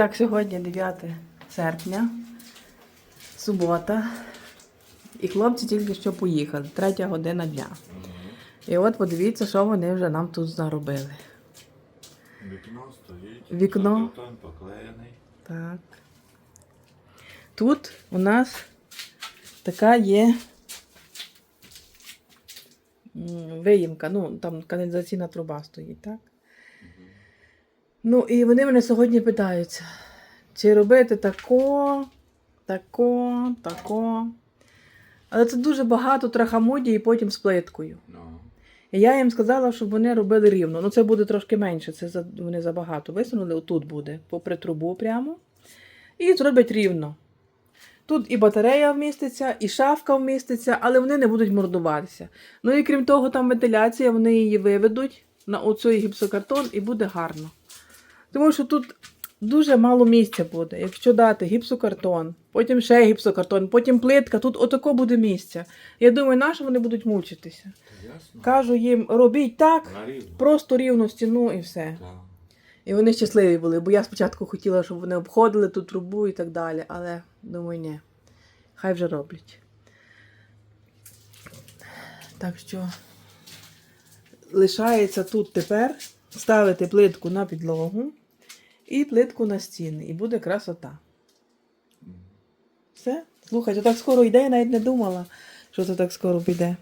так, сьогодні 9 серпня, субота. І хлопці тільки що поїхали, третя година дня. І от подивіться, що вони вже нам тут заробили. Вікно стоїть. Вікно. Поклеєний. Так. Тут у нас така є виїмка, ну, там каналізаційна труба стоїть, так? Ну, і вони мене сьогодні питаються, чи робити тако, тако, тако. Але це дуже багато трахамудії і потім з плиткою. Ну. І я їм сказала, щоб вони робили рівно. Ну, це буде трошки менше, це за, вони забагато висунули. Отут буде, попри трубу прямо. І зроблять рівно. Тут і батарея вміститься, і шафка вміститься, але вони не будуть мордуватися. Ну і крім того, там вентиляція, вони її виведуть на оцей гіпсокартон і буде гарно. Тому що тут дуже мало місця буде. Якщо дати гіпсокартон, потім ще гіпсокартон, потім плитка, тут отако буде місця. Я думаю, на що вони будуть мучитися? Ясно? Кажу їм, робіть так, На просто рівну стіну і все. Так. І вони щасливі були, бо я спочатку хотіла, щоб вони обходили ту трубу і так далі, але думаю, ні. Хай вже роблять. Так що лишається тут тепер ставити плитку на підлогу і плитку на стіни. І буде красота. Все? Слухай, це так скоро йде, я навіть не думала, що це так скоро піде.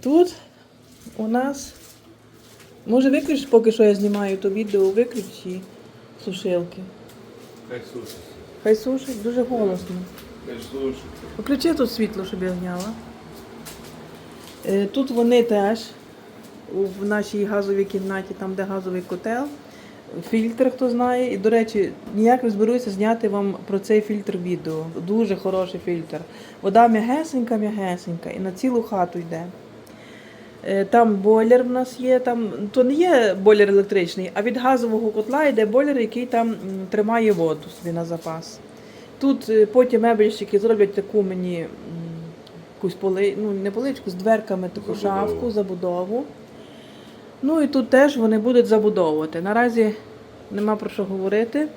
Тут у нас. Може, виключиш, поки що я знімаю то відео, виключи сушилки. Хай сушиться. Хай сушить дуже голосно. Хай сушиться. Включи тут світло, щоб я зняла. Е, Тут вони теж в нашій газовій кімнаті, там де газовий котел, фільтр, хто знає. І, до речі, ніяк не зберуся зняти вам про цей фільтр відео. Дуже хороший фільтр. Вода м'ягесенька, м'ягесенька, і на цілу хату йде. Е, Там бойлер в нас є, там то не є бойлер електричний, а від газового котла йде бойлер, який там тримає воду собі на запас. Тут е, потім мебельщики зроблять таку мені якусь поли, ну не поличку, з дверками таку Забудову. шафку, забудову. Ну і тут теж вони будуть забудовувати. Наразі нема про що говорити.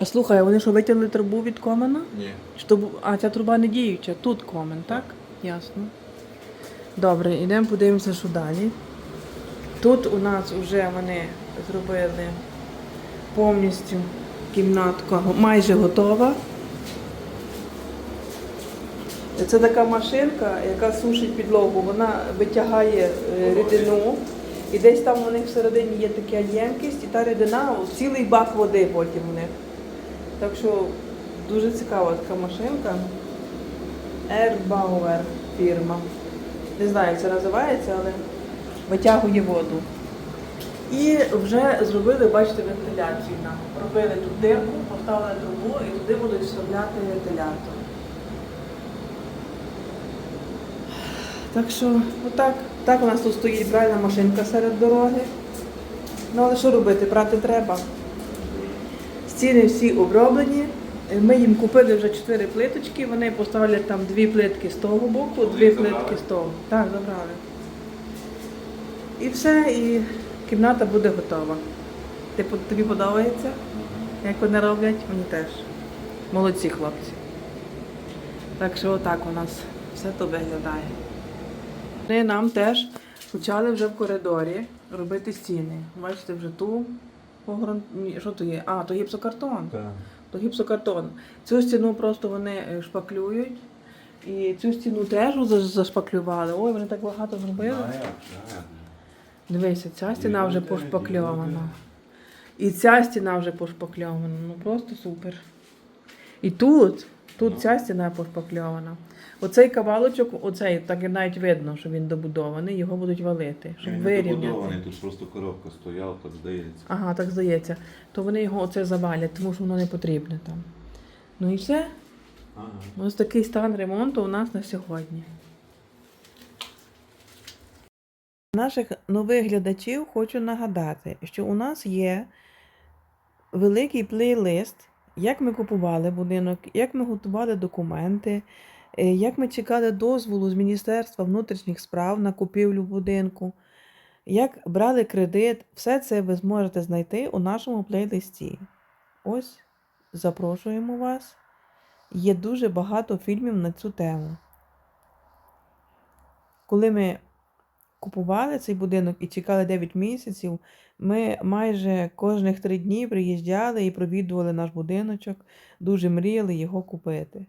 А слухай, вони що витягли трубу від комена? Ні. Бу- а ця труба не діюча, тут комен, так? Ясно. Добре, йдемо подивимося, що далі. Тут у нас вже вони зробили повністю кімнатка го- майже готова. Це така машинка, яка сушить підлогу. Вона витягає е, рідину. І десь там у них всередині є така ємкість, і та рідина, цілий бак води потім у них. Так що дуже цікава така машинка. Airbauer фірма. Не знаю, як це називається, але витягує воду. І вже зробили, бачите, вентиляцію нам. Робили тут дирку, поставили трубу і туди будуть вставляти вентилятор. Так що, отак. Так у нас тут стоїть бральна машинка серед дороги. Ну але що робити? Брати треба. Стіни всі оброблені. Ми їм купили вже чотири плиточки, вони поставлять там дві плитки з того боку, дві забрали? плитки з того. Так, забрали. І все, і кімната буде готова. Ти, тобі подобається? Як вони роблять? Мені теж. Молодці хлопці. Так що отак у нас все то виглядає. Вони нам теж почали вже в коридорі робити стіни. Бачите, вже ту погрун... Ні, Що то є? А, то гіпсокартон. Так. То гіпсокартон. Цю стіну просто вони е, шпаклюють. І цю стіну теж зашпаклювали. Ой, вони так багато зробили. Дивися, ця стіна вже пошпакльована. І ця стіна вже пошпакльована. Ну просто супер. І тут, тут Ну. ця стіна пошпакльована. Оцей кавалочок, оцей, так і навіть видно, що він добудований, його будуть валити, щоб Він не вирівняти. добудований, тут просто коробка стояла, так здається. Ага, так здається. То вони його оце завалять, тому що воно не потрібне там. Ну і все. Ага. Ось такий стан ремонту у нас на сьогодні. Наших нових глядачів хочу нагадати, що у нас є великий плейлист, як ми купували будинок, як ми готували документи, е, як ми чекали дозволу з Міністерства внутрішніх справ на купівлю будинку. як брали кредит, все це ви зможете знайти у нашому плейлисті. Ось запрошуємо вас. Є дуже багато фільмів на цю тему. Коли ми купували цей будинок і чекали 9 місяців, ми майже кожних три дні приїжджали і провідували наш будиночок, дуже мріяли його купити.